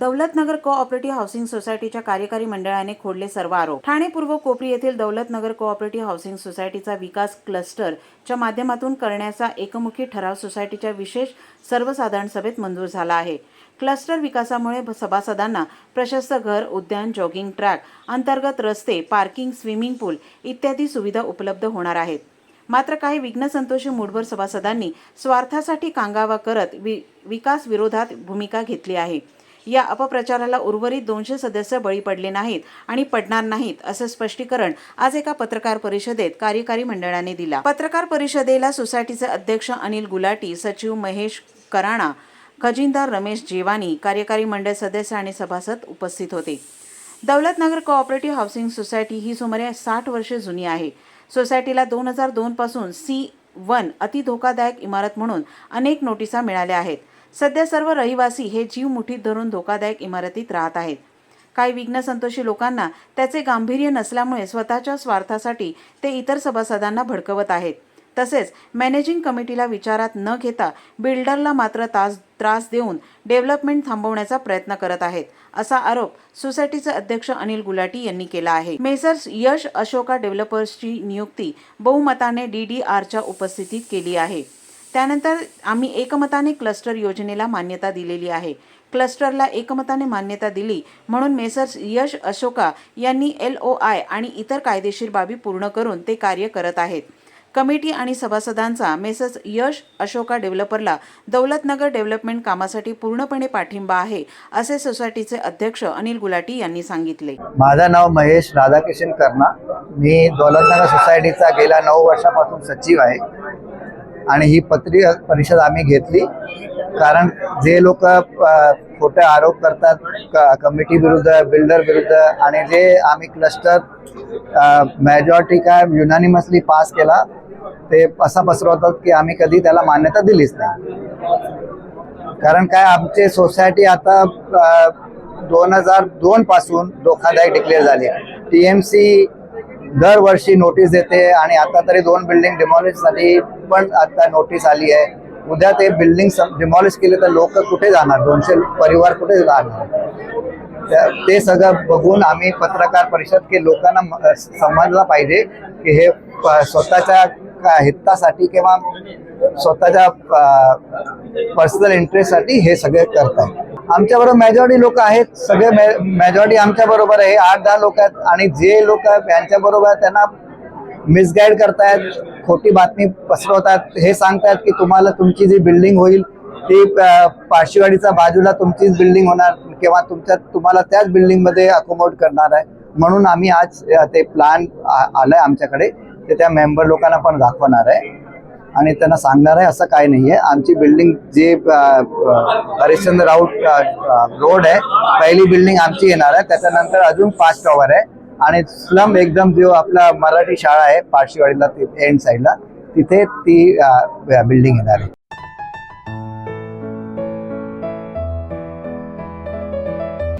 Daulatnagar cooperative housing सोसायटीच्या कार्यकारी मंडळाने खोडले सर्व आरोप. ठाणे पूर्व कोपरी येथील दौलतनगर कोऑपरेटिव्ह हाऊसिंग सोसायटीचा विकास क्लस्टरच्या माध्यमातून करण्याचा एकमुखी ठराव सोसायटीच्या विशेष सर्वसाधारण सभेत मंजूर झाला आहे. क्लस्टर विकासामुळे सभासदांना प्रशस्त घर उद्यान जॉगिंग ट्रॅक अंतर्गत रस्ते पार्किंग स्विमिंग पूल इत्यादी सुविधा उपलब्ध होणार आहेत. मात्र काही विघ्नसंतोषी मूठभर सभासदांनी स्वार्थासाठी कांगावा करत वि विकास विरोधात भूमिका घेतली आहे. या अपप्रचाराला उर्वरित दोनशे सदस्य बळी पडले नाहीत आणि पडणार नाहीत असं स्पष्टीकरण आज एका पत्रकार परिषदेत कार्यकारी मंडळाने दिला. पत्रकार परिषदेला सोसायटीचे अध्यक्ष अनिल गुलाटी सचिव महेश कराणा खजिनदार रमेश जेवानी कार्यकारी मंडळ सदस्य आणि सभासद उपस्थित होते. दौलतनगर कोऑपरेटिव्ह हाऊसिंग सोसायटी ही सुमारे साठ वर्षे जुनी आहे. सोसायटीला दोन हजार दोन पासून सी वन अति धोकादायक इमारत म्हणून अनेक नोटिसा मिळाल्या आहेत. सध्या सर्व रहिवासी हे जीव मुठीत धरून धोकादायक इमारतीत राहत आहेत. काही विघ्नसंतोषी लोकांना त्याचे गांभीर्य नसल्यामुळे स्वतःच्या स्वार्थासाठी ते इतर सभासदांना भडकवत आहेत. तसेच मॅनेजिंग कमिटीला विचारात न घेता बिल्डरला मात्र तास त्रास देऊन डेव्हलपमेंट थांबवण्याचा प्रयत्न करत आहेत असा आरोप सोसायटीचे अध्यक्ष अनिल गुलाटी यांनी केला आहे. मेसर्स यश अशोका डेव्हलपर्सची नियुक्ती बहुमताने डी डी आरच्या उपस्थितीत केली आहे. त्यानंतर आम्ही एकमताने क्लस्टर योजनेला मान्यता दिलेली आहे. क्लस्टरला एकमताने मान्यता दिली म्हणून मेसर्स यश अशोका यांनी एल ओ आय आणि इतर कायदेशीर बाबी पूर्ण करून ते कार्य करत आहेत. कमिटी आणि सभासदांचा मेसर्स यश अशोका डेव्हलपरला दौलतनगर डेव्हलपमेंट कामासाठी पूर्णपणे पाठिंबा आहे असे सोसायटीचे अध्यक्ष अनिल गुलाटी यांनी सांगितले. माझं नाव महेश राधाकिशन कर्णा मी दौलतनगर सोसायटीचा गेल्या नऊ वर्षापासून सचिव आहे. आणि ही पत्री परिषद आम्ही घेतली. कारण जे लोक खोटे आरोप करतात कमिटी विरुद्ध बिल्डर विरुद्ध आणि जे आम्ही क्लस्टर मेजॉरिटी काय युनानिमसली पास केला ते असा पसरवतात की आम्ही कधी त्याला मान्यता दिलीच नाही. कारण काय आमची सोसायटी आता दोन हजार दोन पासून धोकादायक डिक्लेअर झाली आहे. टी एम सी दरवर्षी नोटीस देते आणि आता तरी दोन बिल्डिंग डिमॉलिशसाठी पण आता नोटीस आली आहे. उद्या ते बिल्डिंग डिमॉलिश केले तर लोक कुठे जाणार? दोनशे परिवार कुठे जाणार ते सगळं बघून आम्ही पत्रकार परिषद के लोकांना समजला पाहिजे की हे स्वतःच्या हितासाठी किंवा स्वतःच्या पर्सनल इंटरेस्टसाठी हे सगळे करतात आमच्याबरोबर मेजॉरिटी लोक आहेत. सगळे मेजॉरिटी आमच्याबरोबर आहे. आठ दहा लोक आहेत. आणि जे लोक यांच्याबरोबर त्यांना मिसगाईड करतायत खोटी बातमी पसरवतात हे सांगतायत की तुम्हाला तुमची जी बिल्डिंग होईल ती अ, पार्शिवाडीच्या बाजूला तुमचीच बिल्डिंग होणार किंवा तुमच्या तुम्हाला त्याच बिल्डिंगमध्ये अकोमोड करणार आहे. म्हणून आम्ही आज ते प्लॅन आलाय आमच्याकडे ते त्या मेंबर लोकांना पण दाखवणार आहे. आणि त्यांना सांगणार आहे असं काही नाही आहे आमची बिल्डिंग जे हरिश्चंद्र राऊत रोड आहे पहिली बिल्डिंग आमची येणार आहे. त्याच्यानंतर अजून पाच टॉवर आहे. आणि स्लम एकदम जो आपला मराठी शाळा आहे पारशीवाडीला एंड साईडला तिथे ती बिल्डिंग येणार आहे.